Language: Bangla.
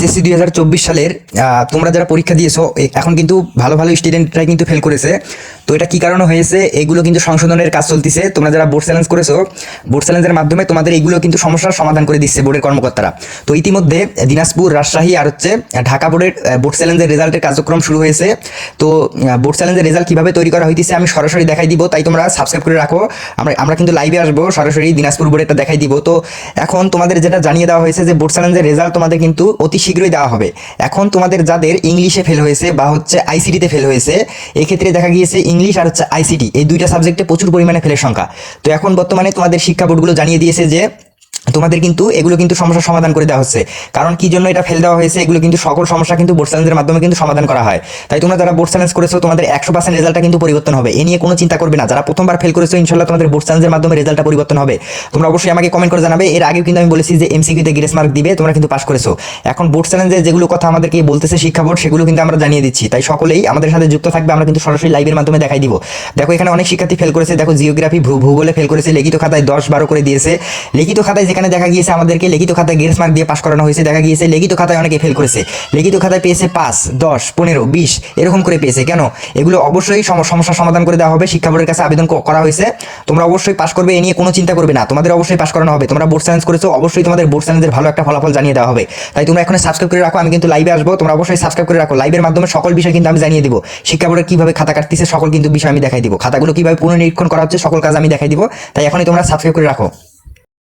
এসএসসি দুই হাজার চব্বিশ সালের তোমরা যারা পরীক্ষা দিয়েছ এখন কিন্তু ভালো ভালো স্টুডেন্টরাই কিন্তু ফেল করেছে। তো এটা কি কারণে হয়েছে? এগুলো কিন্তু সংশোধনের কাজ চলতেছে। তোমরা যারা বোর্ড চ্যালেঞ্জ করেছ বোর্ড চ্যালেঞ্জের মাধ্যমে তোমাদের এইগুলো কিন্তু সমস্যার সমাধান করে দিচ্ছে বোর্ডের কর্মকর্তারা। তো ইতিমধ্যে দিনাজপুর, রাজশাহী আর হচ্ছে ঢাকা বোর্ডের বোর্ড চ্যালেঞ্জের রেজাল্টের কার্যক্রম শুরু হয়েছে। তো বোর্ড চ্যালেঞ্জের রেজাল্ট কীভাবে তৈরি করা হইতেছে আমি সরাসরি দেখাই দিব, তাই তোমরা সাবস্ক্রাইব করে রাখো। আমরা আমরা কিন্তু লাইভে আসব, সরাসরি দিনাজপুর বোর্ডেরটা দেখাই দিব। তো এখন তোমাদের যেটা জানিয়ে দেওয়া হয়েছে যে বোর্ড চ্যালেঞ্জের রেজাল্ট তোমাদের কিন্তু অতি শীঘ্রই দেওয়া হবে। এখন তোমাদের যাদের ইংলিশে ফেল হয়েছে বা হচ্ছে আইসিটিতে ফেল হয়েছে, এক্ষেত্রে দেখা গিয়েছে ইংলিশ আর হচ্ছে আইসিটি এই দুইটা সাবজেক্টে প্রচুর পরিমাণে ফেলের সংখ্যা। তো এখন বর্তমানে তোমাদের শিক্ষা বোর্ডগুলো জানিয়ে দিয়েছে যে তোমাদের কিন্তু এগুলো কিন্তু সমস্যার সমাধান করে দেওয়া হচ্ছে। কারণ কি জন্য এটা ফেল দেওয়া হয়েছে? এগুলো কিন্তু সকল সমস্যা কিন্তু বোর্ড চ্যালেঞ্জের মাধ্যমে কিন্তু সমাধান করা হয়। তাই তোমরা যারা বোর্ড চ্যালেঞ্জ করেছ, তোমাদের একশো পার্সেন্ট রেজাল্টটা কিন্তু পরিবর্তন হবে। এ নিয়ে কোনো চিন্তা করবে না। যারা প্রথমবার ফেল করেছ ইনশাল্লাহ তোমাদের বোর্ড চ্যালেঞ্জের মাধ্যমে রেজাল্টটা পরিবর্তন হবে। তোমরা অবশ্যই আমাকে কমেন্ট করে জানাবে। এর আগেও কিন্তু আমি বলেছি যে এমসিকিউতে গ্রেস মার্ক দিবে, তোমরা কিন্তু পাস করেছ। এখন বোর্ড চ্যালেঞ্জের যেগুলো কথা আমাদেরকে বলতেছে শিক্ষা বোর্ড সেগুলো কিন্তু আমরা জানিয়ে দিচ্ছি। তাই সকলেই আমাদের সাথে যুক্ত থাকবে, আমরা কিন্তু সরাসরি লাইভের মাধ্যমে দেখাই দিব। দেখো, এখানে অনেক শিক্ষার্থী ফেল করেছে। দেখো, জিওগ্রাফি ভূগোলে ফেল করেছে। লিখিত খাতায় দশ বারো করে দিয়েছে। লিখিত খাতায় দেখা গিয়েছে আমাদেরকে লিখিত খাতায় গ্রেস মার্ক দিয়ে পাস করানো হয়েছে। দেখা গিয়েছে লিখিত খাতায় অনেকে ফেল করেছে। লিখিত খাতায় পেয়েছে পাঁচ, দশ, পনেরো, বিশ, এরকম করে পেয়েছে। কেন? এগুলো অবশ্যই সমস্যার সমাধান করে দেওয়া হবে। শিক্ষা বোর্ডের কাছে আবেদন করা হয়েছে। তোমরা অবশ্যই পাস করবে, এ নিয়ে কোনো চিন্তা করবে না। তোমাদের অবশ্যই পাস করানো হবে। তোমরা বোর্ড সায়েন্স করেছ, অবশ্যই তোমাদের বোর্ড সায়েন্সের ভালো একটা ফলাফল জানিয়ে দেওয়া হবে। তাই তোমরা এখন সাবস্ক্রাইব করে রাখো। আমি কিন্তু লাইভে আসব। তোমরা অবশ্যই সাবস্ক্রাইব করে রাখো। লাইভের মাধ্যমে সকল বিষয় কিন্তু আমি জানিয়ে দিব। শিক্ষা বোর্ডের কীভাবে খাতা কাটতেছে, সকল কিন্তু বিষয় আমি দেখাই দিব। খাতাগুলো কীভাবে পুনর্নিরীক্ষণ করা হচ্ছে, সকল কাজ আমি দেখাই দিব। তাই এখনই তোমরা সাবস্ক্রাইব করে রাখো।